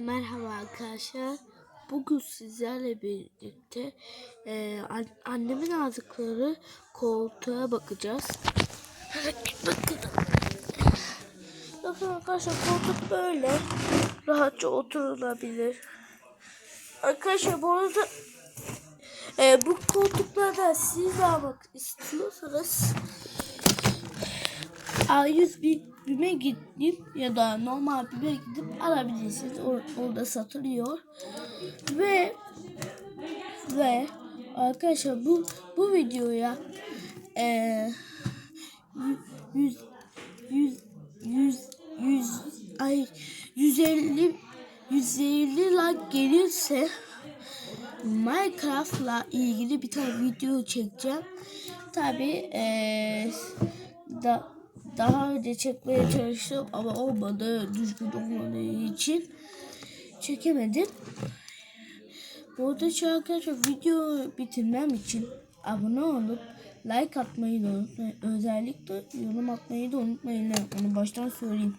Merhaba arkadaşlar. Bugün sizlerle birlikte e, an- annemin aldıkları koltuğa bakacağız. Bakın. Bakın arkadaşlar koltuk böyle. Rahatça oturulabilir. Arkadaşlar bu arada e, bu koltuklardan siz almak istiyorsanız A100 bir BİM'e gidip ya da normal BİM'e gidip alabilirsiniz. Or- orada satılıyor. Ve ve arkadaşlar bu bu videoya eee 100 100 100 100 ay 150 150 like gelirse Minecraft'la ilgili bir tane video çekeceğim. Tabi eee da daha önce çekmeye çalıştım ama olmadı düzgün olmadığı için çekemedim. Bu arada şu arkadaşlar video bitirmem için abone olup like atmayı da unutmayın. Özellikle yorum atmayı da unutmayın. Onu baştan söyleyeyim.